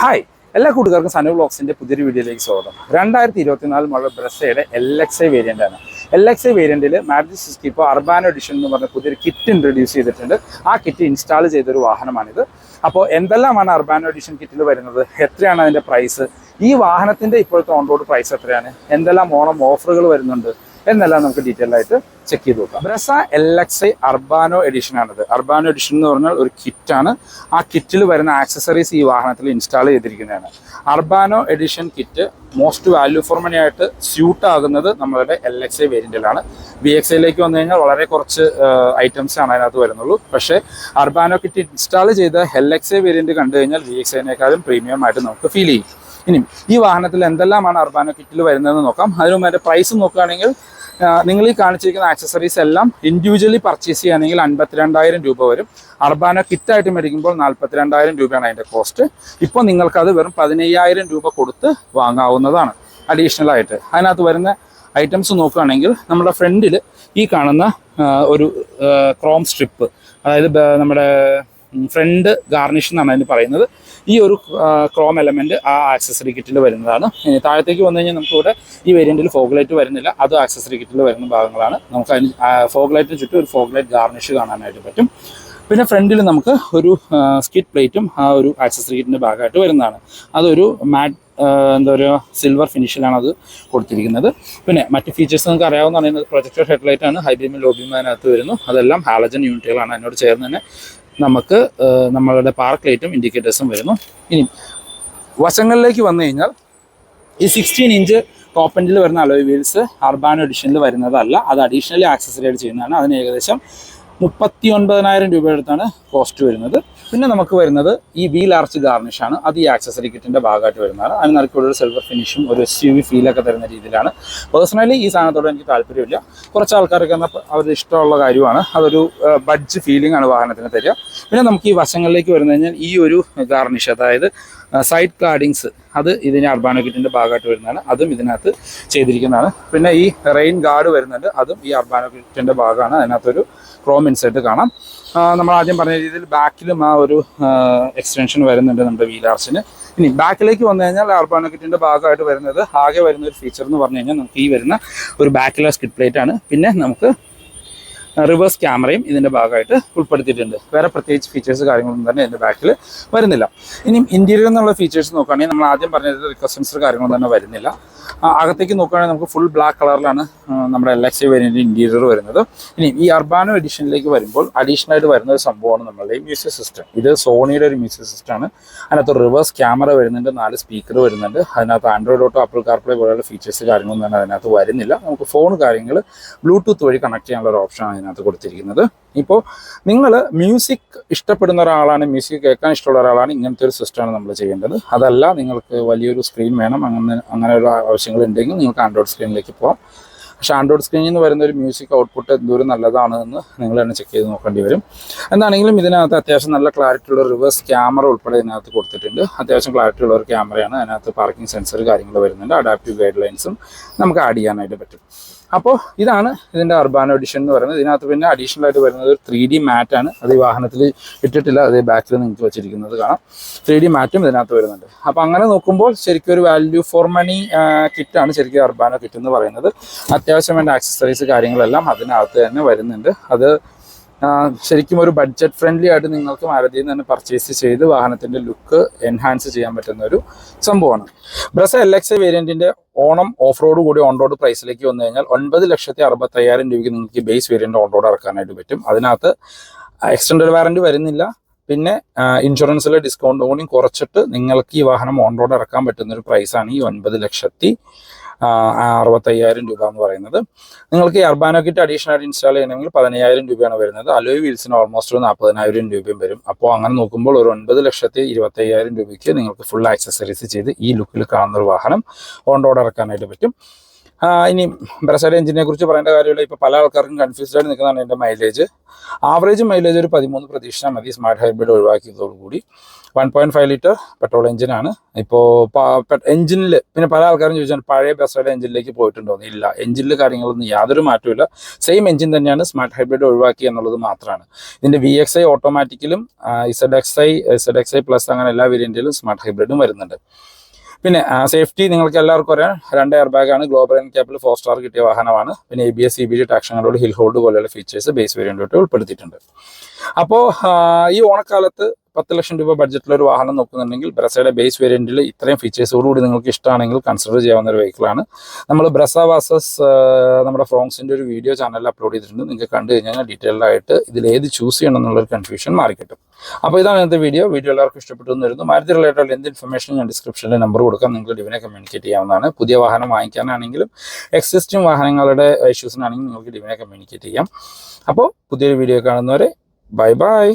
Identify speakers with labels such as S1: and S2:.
S1: Hi എല്ലാ കൂട്ടുകാർക്കും സനു ബ്ലോക്സിന്റെ പുതിയൊരു വീഡിയോയിലേക്ക് സ്വാഗതം. രണ്ടായിരത്തി ഇരുപത്തിനാല് മോഡൽ ബ്രസയുടെ എൽ എക്സ് ഐ വേരിയന്റ് ആണ്. എൽ എക്സ് ഐ വേരിയന്റിൽ മാരുതി സിസ്റ്റി ഇപ്പോൾ അർബാനോ എഡിഷൻ എന്ന് പറഞ്ഞ പുതിയൊരു കിറ്റ് ഇൻട്രൊഡ്യൂസ് ചെയ്തിട്ടുണ്ട്. ആ കിറ്റ് ഇൻസ്റ്റാൾ ചെയ്തൊരു വാഹനമാണിത്. അപ്പോൾ എന്തെല്ലാമാണ് അർബാനോ എഡിഷൻ കിറ്റിൽ വരുന്നത്? എത്രയാണ് അതിന്റെ പ്രൈസ് ഈ വാഹനത്തിന്റെ ഇപ്പോഴത്തെ ഓൺ റോഡ് പ്രൈസ് എത്രയാണ്? എന്തെല്ലാം ഓണം ഓഫറുകൾ വരുന്നുണ്ട്? എന്നെല്ലാം നമുക്ക് ഡീറ്റെയിൽ ആയിട്ട് ചെക്ക് ചെയ്ത് നോക്കാം. Brezza L X I Urbano edition ആണിത്. അർബാനോ എഡിഷൻ എന്ന് പറഞ്ഞാൽ ഒരു കിറ്റാണ് ആ കിറ്റിൽ വരുന്ന ആക്സസറീസ് ഈ വാഹനത്തിൽ install ചെയ്തിരിക്കുന്നതാണ്. Urbano edition kit most value for money ആയിട്ട് സ്യൂട്ട് ആകുന്നത് നമ്മളുടെ എൽ എക്സ് ഐ വേരിയന്റിലാണ് ബി എക്സ് ഐയിലേക്ക് വന്നു കഴിഞ്ഞാൽ വളരെ കുറച്ച് ഐറ്റംസ് ആണ് അതിനകത്ത് വരുന്നുള്ളൂ. പക്ഷേ അർബാനോ കിറ്റ് ഇൻസ്റ്റാൾ ചെയ്ത എൽ എക്സ് ഐ വേരിയന്റ് കണ്ടു കഴിഞ്ഞാൽ ബി എക്സ് ഐനേക്കാളും പ്രീമിയം ആയിട്ട് നമുക്ക് ഫീൽ ചെയ്യും. ഇനി ഈ വാഹനത്തിൽ എന്തെല്ലാമാണ് അർബാനോ കിറ്റിൽ വരുന്നതെന്ന് നോക്കാം. അതിന് അതിന്റെ പ്രൈസ് നോക്കുകയാണെങ്കിൽ നിങ്ങൾ ഈ കാണിച്ചിരിക്കുന്ന ആക്സസറീസ് എല്ലാം ഇൻഡിവിജ്വലി പർച്ചേസ് ചെയ്യുകയാണെങ്കിൽ അൻപത്തിരണ്ടായിരം രൂപ വരും. അർബാനോ കിറ്റായിട്ട് മേടിക്കുമ്പോൾ നാൽപ്പത്തിരണ്ടായിരം രൂപയാണ് അതിന്റെ കോസ്റ്റ് ഇപ്പോൾ നിങ്ങൾക്കത് വെറും പതിനയ്യായിരം രൂപ കൊടുത്ത് വാങ്ങാവുന്നതാണ് അഡീഷണൽ ആയിട്ട്. അതിനകത്ത് വരുന്ന ഐറ്റംസ് നോക്കുകയാണെങ്കിൽ നമ്മുടെ ഫ്രണ്ടിൽ ഈ കാണുന്ന ഒരു ക്രോം സ്ട്രിപ്പ് അതായത് നമ്മുടെ ഫ്രണ്ട് ഗാർണിഷ് എന്നാണ് അതിന് പറയുന്നത്. ഈ ഒരു ക്രോം എലമെന്റ് ആ ആക്സസറി കിറ്റിൽ വരുന്നതാണ്. ഇനി താഴത്തേക്ക് വന്നു കഴിഞ്ഞാൽ നമുക്കിവിടെ ഈ വേരിയന്റിൽ ഫോഗ്ലൈറ്റ് വരുന്നില്ല. അത് ആക്സസറി കിറ്റിൽ വരുന്ന ഭാഗങ്ങളാണ്. നമുക്ക് അതിന് ഫോഗ്ലൈറ്റിന് ചുറ്റും ഒരു ഫോഗ്ലൈറ്റ് ഗാർണിഷ് കാണാനായിട്ട് പറ്റും. പിന്നെ ഫ്രണ്ടിൽ നമുക്ക് ഒരു സ്കിറ്റ് പ്ലേറ്റും ആ ഒരു ആക്സസറി കിറ്റിന്റെ ഭാഗമായിട്ട് വരുന്നതാണ്. അതൊരു മാറ്റ് എന്താ പറയുക സിൽവർ ഫിനിഷിലാണ് അത് കൊടുത്തിരിക്കുന്നത്. പിന്നെ മറ്റ് ഫീച്ചേഴ്സ് നിങ്ങൾക്ക് അറിയാവുന്നതാണ്. പ്രൊജക്ടർ ഹെഡ്ലൈറ്റ് ആണ്. ഹൈ ബീം ലോ ബീം അതിനകത്ത് വരുന്നു. അതെല്ലാം ഹാലജൻ യൂണിറ്റുകളാണ് അതിനോട് ചേർന്ന് തന്നെ നമുക്ക് നമ്മളുടെ പാർക്ക് ലൈറ്റും ഇൻഡിക്കേറ്റേഴ്സും വരുന്നു. ഇനി വശങ്ങളിലേക്ക് വന്നു കഴിഞ്ഞാൽ ഈ സിക്സ്റ്റീൻ ഇഞ്ച് ടോപ്പ് എൻഡിൽ വരുന്ന അലോയ് വീൽസ് അർബാനോ എഡിഷനിൽ വരുന്നതല്ല. അത് അഡീഷണലി ആക്സസറി ആയിട്ട് ചെയ്യുന്നതാണ്. അതിന് ഏകദേശം മുപ്പത്തി ഒൻപതിനായിരം രൂപയുടെ അടുത്താണ് കോസ്റ്റ് വരുന്നത്. പിന്നെ നമുക്ക് വരുന്നത് ഈ വീൽ ആർച്ച് ഗാർണിഷ് ആണ്. അത് ഈ ആക്സസറി കിറ്റിന്റെ ഭാഗമായിട്ട് വരുന്നതാണ്. അതിന് നിറക്കുള്ള ഒരു സിൽവർ ഫിനിഷും ഒരു എസ് യു വി ഫീലൊക്കെ തരുന്ന രീതിയിലാണ്. പേഴ്സണലി ഈ സാധനത്തോട് എനിക്ക് താല്പര്യമില്ല. കുറച്ച് ആൾക്കാർക്ക് എന്നാൽ അവരുടെ ഇഷ്ടമുള്ള കാര്യമാണ്. അതൊരു ബഡ്ജ് ഫീലിംഗ് ആണ് വാഹനത്തിന് തരിക. പിന്നെ നമുക്ക് ഈ വശങ്ങളിലേക്ക് വരുന്ന കഴിഞ്ഞാൽ ഈ ഒരു ഗാർണിഷ് അതായത് സൈഡ് കാർഡിങ്സ് അത് ഇതിന് അർബാനോ കിറ്റിന്റെ ഭാഗമായിട്ട് വരുന്നതാണ്. അതും ഇതിനകത്ത് ചെയ്തിരിക്കുന്നതാണ്. പിന്നെ ഈ റെയിൻ ഗാർഡ് വരുന്നുണ്ട്. അതും ഈ അർബാനോ കിറ്റിന്റെ ഭാഗമാണ്. അതിനകത്തൊരു ക്രോം ഇൻസൈറ്റ് കാണാം. നമ്മൾ ആദ്യം പറഞ്ഞ രീതിയിൽ ബാക്കിലും ആ ഒരു എക്സ്റ്റൻഷൻ വരുന്നുണ്ട് നമ്മുടെ വീലാർസിന് ഇനി ബാക്കിലേക്ക് വന്നു കഴിഞ്ഞാൽ അർബാനോ കിറ്റിന്റെ ഭാഗമായിട്ട് വരുന്നത് ആകെ വരുന്ന ഒരു ഫീച്ചർ എന്ന് പറഞ്ഞു കഴിഞ്ഞാൽ നമുക്ക് ഈ വരുന്ന ഒരു ബാക്കിലെ സ്കിഡ് പ്ലേറ്റ് ആണ്. പിന്നെ നമുക്ക് റിവേഴ്സ് ക്യാമറയും ഇതിന്റെ ഭാഗമായിട്ട് ഉൾപ്പെടുത്തിയിട്ടുണ്ട്. വേറെ പ്രത്യേകിച്ച് ഫീച്ചേഴ്സ് കാര്യങ്ങളൊന്നും തന്നെ ഇതിന്റെ ബാക്കിൽ വരുന്നില്ല. ഇനിയും ഇന്റീരിയർ എന്നുള്ള ഫീച്ചേഴ്സ് നോക്കുകയാണെങ്കിൽ നമ്മൾ ആദ്യം പറഞ്ഞത് റിക്വസ്റ്റൻസ് കാര്യങ്ങളൊന്നും തന്നെ വരുന്നില്ല. അകത്തേക്ക് നോക്കുകയാണെങ്കിൽ നമുക്ക് ഫുൾ ബ്ലാക്ക് കളറിലാണ് നമ്മുടെ എൽ എക്സ് വേരിയന്റ് ഇന്റീരിയർ വരുന്നത്. ഇനി ഈ അർബാനോ എഡിഷനിലേക്ക് വരുമ്പോൾ അഡീഷണൽ ആയിട്ട് വരുന്ന ഒരു സംഭവമാണ് നമ്മളുടെ മ്യൂസിക് സിസ്റ്റം ഇത് സോണിയുടെ ഒരു മ്യൂസിക് സിസ്റ്റമാണ് അതിനകത്ത് റിവേഴ്സ് ക്യാമറ വരുന്നുണ്ട് നാല് സ്പീക്കർ വരുന്നുണ്ട്. അതിനകത്ത് ആൻഡ്രോയിഡ് ഓട്ടോ ആപ്പിൾ കാർപ്ലേ പോലെയുള്ള ഫീച്ചേഴ്സ് കാര്യങ്ങളൊന്നും തന്നെ അതിനകത്ത് വരുന്നില്ല. നമുക്ക് ഫോൺ കാര്യങ്ങൾ ബ്ലൂടൂത്ത് വഴി കണക്ട് ചെയ്യാനുള്ള ഒരു ഓപ്ഷനാണ് അതിനകത്ത് കൊടുത്തിരിക്കുന്നത്. ഇപ്പോൾ നിങ്ങൾ മ്യൂസിക് ഇഷ്ടപ്പെടുന്ന ഒരാളാണ് മ്യൂസിക് കേൾക്കാൻ ഇഷ്ടമുള്ള ഒരാളാണ് ഇങ്ങനത്തെ ഒരു സിസ്റ്റമാണ് നമ്മൾ ചെയ്യേണ്ടത്. അതല്ല നിങ്ങൾക്ക് വലിയൊരു സ്ക്രീൻ വേണം. അങ്ങനെ അങ്ങനെയുള്ള ആവശ്യങ്ങൾ ഉണ്ടെങ്കിൽ നിങ്ങൾക്ക് ആൻഡ്രോയിഡ് സ്ക്രീനിലേക്ക് പോകാം പക്ഷേ ആൻഡ്രോയിഡ് സ്ക്രീനിൽ നിന്ന് വരുന്ന ഒരു മ്യൂസിക് ഔട്ട്പുട്ട് എന്തോരം നല്ലതാണ് എന്ന് നിങ്ങൾ തന്നെ ചെക്ക് ചെയ്ത് നോക്കേണ്ടി വരും. എന്താണെങ്കിലും ഇതിനകത്ത് അത്യാവശ്യം നല്ല ക്ലാരിറ്റി ഉള്ള റിവേഴ്സ് ക്യാമറ ഉൾപ്പെടെ ഇതിനകത്ത് കൊടുത്തിട്ടുണ്ട്. അത്യാവശ്യം ക്ലാരിറ്റി ഉള്ള ഒരു ക്യാമറയാണ് അതിനകത്ത് പാർക്കിംഗ് സെൻസർ കാര്യങ്ങൾ വരുന്നുണ്ട്. അഡാപ്റ്റീവ് ഗൈഡ് ലൈൻസും നമുക്ക് ആഡ് ചെയ്യാനായിട്ട് പറ്റും. അപ്പോൾ ഇതാണ് ഇതിന്റെ അർബാനോ എഡിഷൻ എന്ന് പറയുന്നത്. ഇതിനകത്ത് പിന്നെ അഡീഷണൽ ആയിട്ട് വരുന്നത് ഒരു ത്രീ ഡി മാറ്റാണ് അത് ഈ വാഹനത്തിൽ ഇട്ടിട്ടില്ല. അത് ബാക്കിൽ നിങ്ങൾക്ക് വെച്ചിരിക്കുന്നത് കാണാം. ത്രീ ഡി മാറ്റും ഇതിനകത്ത് വരുന്നുണ്ട്. അപ്പോൾ അങ്ങനെ നോക്കുമ്പോൾ ശരിക്കും ഒരു വാല്യൂ ഫോർ മണി കിറ്റാണ് ശരിക്കും അർബാനോ കിറ്റ് എന്ന് പറയുന്നത്. അത്യാവശ്യം വേണ്ട ആക്സസറീസ് കാര്യങ്ങളെല്ലാം അതിനകത്ത് തന്നെ വരുന്നുണ്ട്. അത് ശരിക്കും ഒരു ബഡ്ജറ്റ് ഫ്രണ്ട്ലി ആയിട്ട് നിങ്ങൾക്ക് മാരുതിയിൽ നിന്ന് പർച്ചേസ് ചെയ്ത് വാഹനത്തിന്റെ ലുക്ക് എൻഹാൻസ് ചെയ്യാൻ പറ്റുന്ന ഒരു സംഭവമാണ്. ബ്രസ എൽ എക്സ് വേരിയന്റിന്റെ ഓണം ഓഫ് റോഡ് കൂടി ഓൺ റോഡ് പ്രൈസിലേക്ക് വന്നു കഴിഞ്ഞാൽ ഒൻപത് ലക്ഷത്തി അറുപത്തയ്യായിരം രൂപയ്ക്ക് നിങ്ങൾക്ക് ബേസ് വേരിയന്റ് ഓൺ റോഡ് ഇറക്കാനായിട്ട് പറ്റും. അതിനകത്ത് എക്സ്റ്റൻഡഡ് വാറന്റി വരുന്നില്ല. പിന്നെ ഇൻഷുറൻസിലെ ഡിസ്കൗണ്ട് കൂടി കുറച്ചിട്ട് നിങ്ങൾക്ക് ഈ വാഹനം ഓൺ റോഡ് ഇറക്കാൻ പറ്റുന്ന ഒരു പ്രൈസാണ് ഈ ഒൻപത് ലക്ഷത്തി അറുപത്തയ്യായിരം രൂപ എന്ന് പറയുന്നത്. നിങ്ങൾക്ക് അർബാനോ കിറ്റ് അഡീഷണൽ ആയിട്ട് ഇൻസ്റ്റാൾ ചെയ്യണമെങ്കിൽ പതിനയ്യായിരം രൂപയാണ് വരുന്നത്. അലോയ് വീൽസിന് ഓൾമോസ്റ്റ് ഒരു നാൽപ്പതിനായിരം രൂപയും വരും. അപ്പോൾ അങ്ങനെ നോക്കുമ്പോൾ ഒരു ഒൻപത് ലക്ഷത്തി ഇരുപത്തയ്യായിരം രൂപയ്ക്ക് നിങ്ങൾക്ക് ഫുൾ ആക്സസറീസ് ചെയ്ത് ഈ ലുക്കിൽ കാണുന്ന ഒരു വാഹനം ഓൺ റോഡ് ഇറക്കാനായിട്ട് പറ്റും. ഇനി ബ്രസൈഡ് എഞ്ചിനെ കുറിച്ച് പറയേണ്ട കാര്യമില്ല. ഇപ്പോൾ പല ആൾക്കാർക്കും കൺഫ്യൂസ്ഡ് ആയിട്ട് നിൽക്കുന്നതാണ് എന്റെ മൈലേജ് ആവറേജ് മൈലേജ് ഒരു പതിമൂന്ന് പ്രതീക്ഷിച്ചാൽ മതി smart hybrid ഒഴിവാക്കിയതോടുകൂടി one point five litre petrol എഞ്ചിനാണ് ഇപ്പോൾ എഞ്ചിനിൽ പിന്നെ പല ആൾക്കാരും ചോദിച്ചാൽ പഴയ ബസ്സയുടെ എഞ്ചിനിലേക്ക് പോയിട്ടുണ്ടോ ഇല്ല എഞ്ചിനിൽ കാര്യങ്ങളൊന്നും യാതൊരു മാറ്റമില്ല സെയിം എഞ്ചിൻ തന്നെയാണ് സ്മാർട്ട് ഹൈബ്രിഡ് ഒഴിവാക്കി എന്നുള്ളത് മാത്രമാണ്. ഇതിന്റെ V X I ഓട്ടോമാറ്റിക്കലും Z X I Z X I plus അങ്ങനെ എല്ലാ വേരിയന്റിലും സ്മാർട്ട് ഹൈബ്രിഡും വരുന്നുണ്ട്. പിന്നെ സേഫ്റ്റി നിങ്ങൾക്ക് എല്ലാവർക്കും അറിയാം. രണ്ട് എയർ ആണ്. ഗ്ലോബൽ ആൻഡ് ക്യാപ്പിൽ ഫോർ സ്റ്റാർ കിട്ടിയ വാഹനമാണ്. പിന്നെ A B S C B G ടാക്ഷങ്ങളോട് hill hold പോലെയുള്ള ഫീച്ചേഴ്സ് ബേസ് വേരിയന്റ് ഉൾപ്പെടുത്തിയിട്ടുണ്ട്. അപ്പോൾ ഈ ഓണക്കാലത്ത് പത്ത് ലക്ഷം രൂപ ബഡ്ജറ്റിൽ ഒരു വാഹനം നോക്കുന്നുണ്ടെങ്കിൽ ബ്രസയുടെ ബേസ് വേരിയന്റിൽ ഇത്രയും ഫീച്ചേഴ്സോടുകൂടി നിങ്ങൾക്ക് ഇഷ്ടമാണെങ്കിൽ കൺസിഡർ ചെയ്യാവുന്ന ഒരു വെഹിക്കിളാണ് നമ്മൾ ബ്രസ വാസസ് നമ്മുടെ ഫ്രോങ്സിന്റെ ഒരു വീഡിയോ ചാനലിൽ അപ്ലോഡ് ചെയ്തിട്ടുണ്ട്. നിങ്ങൾക്ക് കണ്ടു കഴിഞ്ഞാൽ ഡീറ്റെയിൽഡ് ആയിട്ട് ഇതിൽ ഏത് ചൂസ് ചെയ്യണം എന്നുള്ളൊരു കൺഫ്യൂഷൻ മാറിക്കിട്ടും. അപ്പോൾ ഇതാണ് ഇന്നത്തെ വീഡിയോ വീഡിയോ എല്ലാവർക്കും ഇഷ്ടപ്പെട്ടു വരുന്നു മാരുതി റിലേറ്റഡ് എന്ത് ഇൻഫർമേഷൻ ഞാൻ ഡിസ്ക്രിപ്ഷനിൽ നമ്പർ കൊടുക്കാം. നിങ്ങൾ ഡിവിനെ കമ്മ്യൂണിക്കേറ്റ് ചെയ്യാവുന്നതാണ്. പുതിയ വാഹനം വാങ്ങിക്കാനാണെങ്കിലും എക്സിസ്റ്റിംഗ് വാഹനങ്ങളുടെ ഇഷ്യൂസിനാണെങ്കിലും നിങ്ങൾക്ക് ഡിവിനെ കമ്മ്യൂണിക്കേറ്റ് ചെയ്യാം. അപ്പോൾ പുതിയൊരു വീഡിയോ കാണുന്നവരെ ബൈ ബൈ